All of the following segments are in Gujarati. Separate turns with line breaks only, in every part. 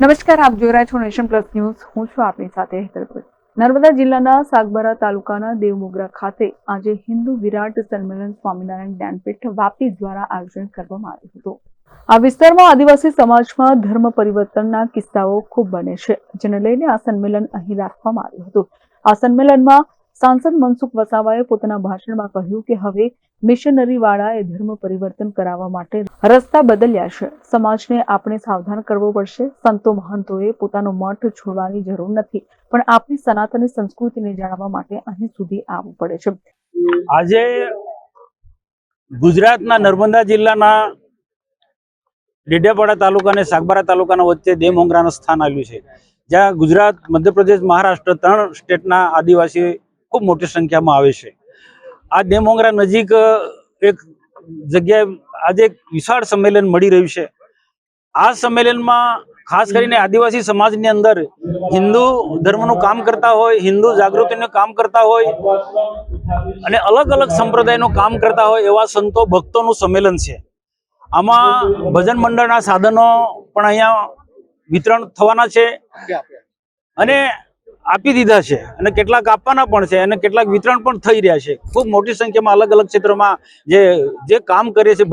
નમસ્કાર, આપ જોઈ રહ્યા છો નેશન પ્લસ ન્યૂઝ. હું છું આપની સાથે હેતરપુર નર્મદા જિલ્લાના સાગબારા તાલુકાના દેવમોગરા ખાતે આજે હિન્દુ વિરાટ સંમેલન સ્વામિનારાયણ જ્ઞાનપીઠ વાપી દ્વારા આયોજન કરવામાં આવ્યું હતું. આ વિસ્તારમાં આદિવાસી સમાજમાં ધર્મ પરિવર્તનના કિસ્સાઓ ખૂબ બને છે, જેને લઈને આ સંમેલન અહીં રાખવામાં આવ્યું હતું. આ સંમેલનમાં સાંસદ મનસુખ વસાવાએ પોતાના ભાષણમાં કહ્યું કે હવે મિશનરી વાળાએ ધર્મ પરિવર્તન કરાવવા માટે રસ્તા બદલ્યા છે. સમાજને આપણે સાવધાન કરવો પડશે. સંતો મહંતોએ પોતાનો મઠ છોડવાની જરૂર નથી. પણ આપણી સનાતની સંસ્કૃતિને જાણવા માટે અહીં સુધી આવવું પડે છે.
આજે ગુજરાતના નર્મદા જિલ્લાના ડેડિયાપાડા તાલુકા અને સાગબારા તાલુકાના વચ્ચે દેમોંગરાનું સ્થાન આવ્યું છે. જ્યાં ગુજરાત, મધ્યપ્રદેશ, મહારાષ્ટ્ર ત્રણ સ્ટેટના આદિવાસી ખૂબ મોટી સંખ્યામાં આવે છે. આ ડેમોંગરા નજીક એક જગ્યાએ આજે એક વિશાળ સંમેલન મળી રહ્યું છે. આ સંમેલનમાં ખાસ કરીને આદિવાસી સમાજની અંદર હિન્દુ ધર્મનું કામ કરતા હોય, હિન્દુ જાગૃતિનું કામ કરતા હોય અને અલગ અલગ સંપ્રદાયનું કામ કરતા હોય એવા સંતો ભક્તોનું સંમેલન છે. આમાં ભજન મંડળના સાધનો પણ અહીંયા વિતરણ થવાના છે. અને આપી દીધા છે અને કેટલાક આપવાના પણ છે અને કેટલાક વિતરણ પણ થઈ રહ્યા છે. ખૂબ મોટી સંખ્યામાં અલગ અલગ ક્ષેત્રોમાં જે જે કામ કરે છે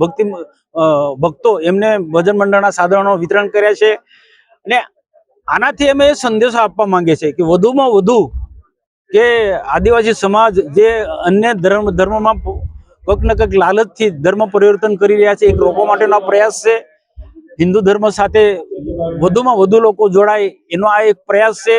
ભક્તિ ભક્તો, એમને ભજન મંડળના સાધનો વિતરણ કર્યા છે. અને આનાથી અમે સંદેશો આપવા માંગીએ છીએ કે વધુમાં વધુ કે આદિવાસી સમાજ જે અન્ય ધર્મ, ધર્મમાં કંઈક ને કંઈક લાલચથી ધર્મ પરિવર્તન કરી રહ્યા છે, એક રોકવા માટેનો પ્રયાસ છે. હિન્દુ ધર્મ સાથે વધુમાં વધુ લોકો જોડાય એનો આ એક પ્રયાસ છે.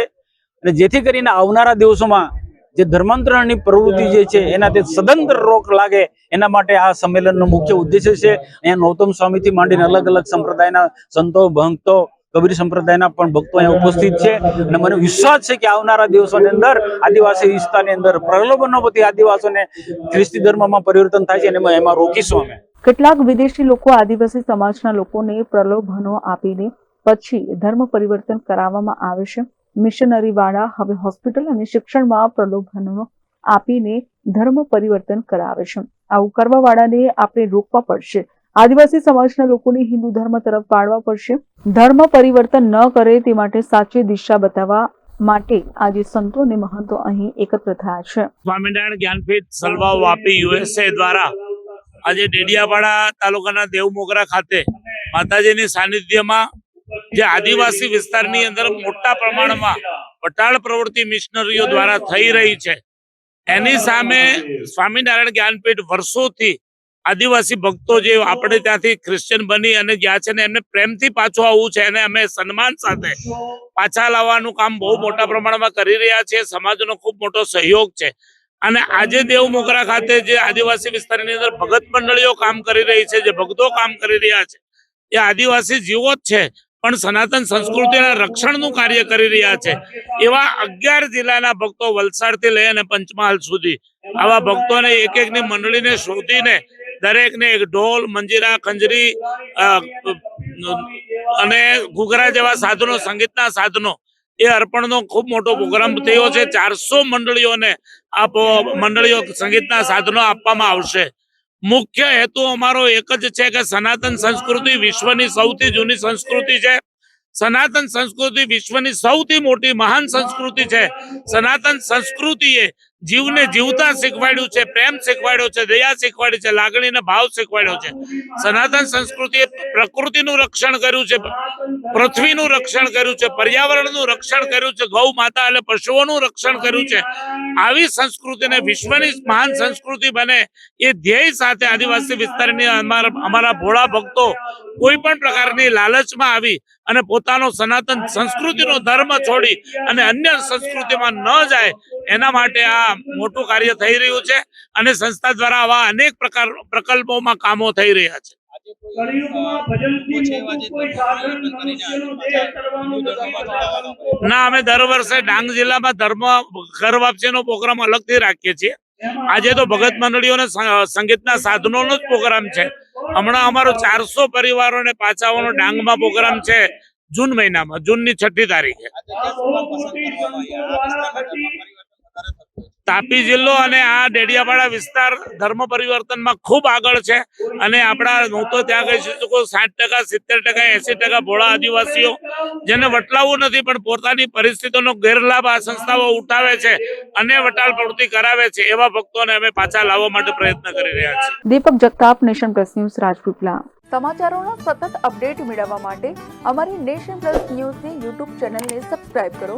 અને જેથી કરીને આવનારા દિવસોમાં જે ધર્માંતરણની પ્રવૃત્તિ જે છે એનાથી સદંતર રોક લાગે, એના માટે આ સંમેલનનો મુખ્ય ઉદ્દેશ્ય છે. અહીંયા નૌતમ સ્વામીથી માંડીને અલગ અલગ સંપ્રદાયના સંતો, ભક્તો, કબીર સંપ્રદાયના પણ ભક્તો અહીંયા ઉપસ્થિત છે. અને મને વિશ્વાસ છે કે આવનારા દિવસોની અંદર આદિવાસી વિસ્તારની અંદર પ્રલોભનો બધી આદિવાસીઓને ખ્રિસ્તી ધર્મમાં પરિવર્તન થાય છે અને એમાં રોકીશું અમે.
કેટલાક વિદેશી લોકો આદિવાસી સમાજના લોકોને પ્રલોભનો આપીને પછી ધર્મ પરિવર્તન કરાવવામાં આવે છે. મિશનરી વાળા હવે હોસ્પિટલ અને શિક્ષણમાં પ્રલોભનો આપીને ધર્મ પરિવર્તન કરાવે છે. આવું કરવા વાળાને આપણે રોકવા પડશે. આદિવાસી સમાજના લોકોને હિન્દુ ધર્મ તરફ પાડવા પડશે. ધર્મ પરિવર્તન ન કરે તે માટે સાચી દિશા બતાવવા માટે આજે સંતો અને મહંતો અહીં એકત્ર થયા છે.
સ્વામિનારાયણ જ્ઞાનપીઠ સલવા વાપી યુએસએ દ્વારા આજે ડેડિયાપાડા તાલુકાના દેવમોગરા ખાતે માતાજીની સાનિધ્યમાં જે આદિવાસી વિસ્તારની અંદર મોટા પ્રમાણમાં વટાળ પ્રવૃત્તિ મિશનરીઓ દ્વારા થઈ રહી છે. એની સામે સ્વામિનારાયણ જ્ઞાનપીઠ વર્ષોથી આદિવાસી ભક્તો જે આપણે ત્યાંથી ક્રિશ્ચિયન બની અને ગયા છે ને એમને પ્રેમથી પાછું આવવું છે અને અમે સન્માન સાથે પાછા લાવવાનું કામ બહુ મોટા પ્રમાણમાં કરી રહ્યા છે સમાજનો ખૂબ મોટો સહયોગ છે. અને આજે દેવ મોગરા ખાતે જે આદિવાસી વિસ્તારની અંદર ભગત મંડળીઓ કામ કરી રહી છે, જે ભક્તો કામ કરી રહ્યા છે, એ આદિવાસી જીવો જ છે. પણ સનાતન સંસ્કૃતિના રક્ષણનું કાર્ય કરી રહ્યા છે. એવા અગિયાર જિલ્લાના ભક્તો વલસાડથી લઈ અને પંચમહાલ સુધી. આવા ભક્તોને એક એકની મંડળીને શોધીને દરેકને એક ઢોલ, મંજીરા, ખંજરી અને ઘૂઘરા જેવા સાધનો, સંગીતના સાધનો એ અર્પણનો ખૂબ મોટો પ્રોગ્રામ થયો છે. ચારસો મંડળીઓને આ મંડળીઓ સંગીતના સાધનો આપવામાં આવશે. મુખ્ય હેતુ અમારો એક જ છે કે સનાતન સંસ્કૃતિ વિશ્વની સૌથી જૂની સંસ્કૃતિ છે. સનાતન સંસ્કૃતિ વિશ્વની સૌથી મોટી મહાન સંસ્કૃતિ છે. સનાતન સંસ્કૃતિએ જીવને જીવતા શીખવાડ્યું છે, પ્રેમ શીખવાડ્યો છે, દયા શીખવાડી છે, લાગણીને ભાવ શીખવાડ્યો છે. સનાતન સંસ્કૃતિએ પ્રકૃતિનું રક્ષણ કર્યું છે, પૃથ્વીનું રક્ષણ કર્યું છે, પર્યાવરણનું રક્ષણ કર્યું છે, ગૌ માતા એટલે પશુઓનું રક્ષણ કર્યું છે. આવી સંસ્કૃતિને વિશ્વની મહાન સંસ્કૃતિ બને એ ધ્યેય સાથે આદિવાસી વિસ્તારની અમારા ભોળા ભક્તો કોઈ પણ પ્રકારની લાલચમાં આવી અને પોતાનો સનાતન સંસ્કૃતિનો ધર્મ છોડી અને અન્ય સંસ્કૃતિમાં ન જાય, એના માટે આ મોટું કાર્ય થઈ રહ્યું છે અને સંસ્થા દ્વારા આવા અનેક પ્રકાર પ્રકલ્પોમાં કામો થઈ રહ્યા છે. ના અમે દર વર્ષે ડાંગ જિલ્લામાં ધર્મ ઘર વાપસીનો પ્રોગ્રામ અલગથી રાખીએ છીએ. આજે તો ભગત મંડળીઓને સંગીતના સાધનોનો જ પ્રોગ્રામ છે. હમણાં અમારો ચારસો પરિવારોને પાછા પાછાઓનો ડાંગમાં પ્રોગ્રામ છે જૂન મહિનામાં જૂનની છઠ્ઠી તારીખે. તાપી જિલ્લો અને આ ડેડિયાપાડા વિસ્તાર ધર્મ પરિવર્તનમાં ખૂબ આગળ છે. અને આપણા હું તો ત્યાં કહી શકું સાઠ ટકા સિત્તેર ટકા એસી ટકા ભોળા આદિવાસીઓ જેને વટલાવવું નથી પણ પોતાની પરિસ્થિતિનો ગેરલાભ આ સંસ્થાઓ ઉઠાવે છે અને વટાલ પ્રવૃત્તિ કરાવે છે એવા ભક્તોને અમે પાછા લાવવા માટે પ્રયત્ન કરી રહ્યા છીએ.
Deepak Jagtap nation plus news Rajpipla. સમાચારોનો સતત અપડેટ મેળવવા માટે અમારી નેશન પ્લસ ન્યૂઝની યુટ્યુબ ચેનલને સબસ્ક્રાઇબ કરો.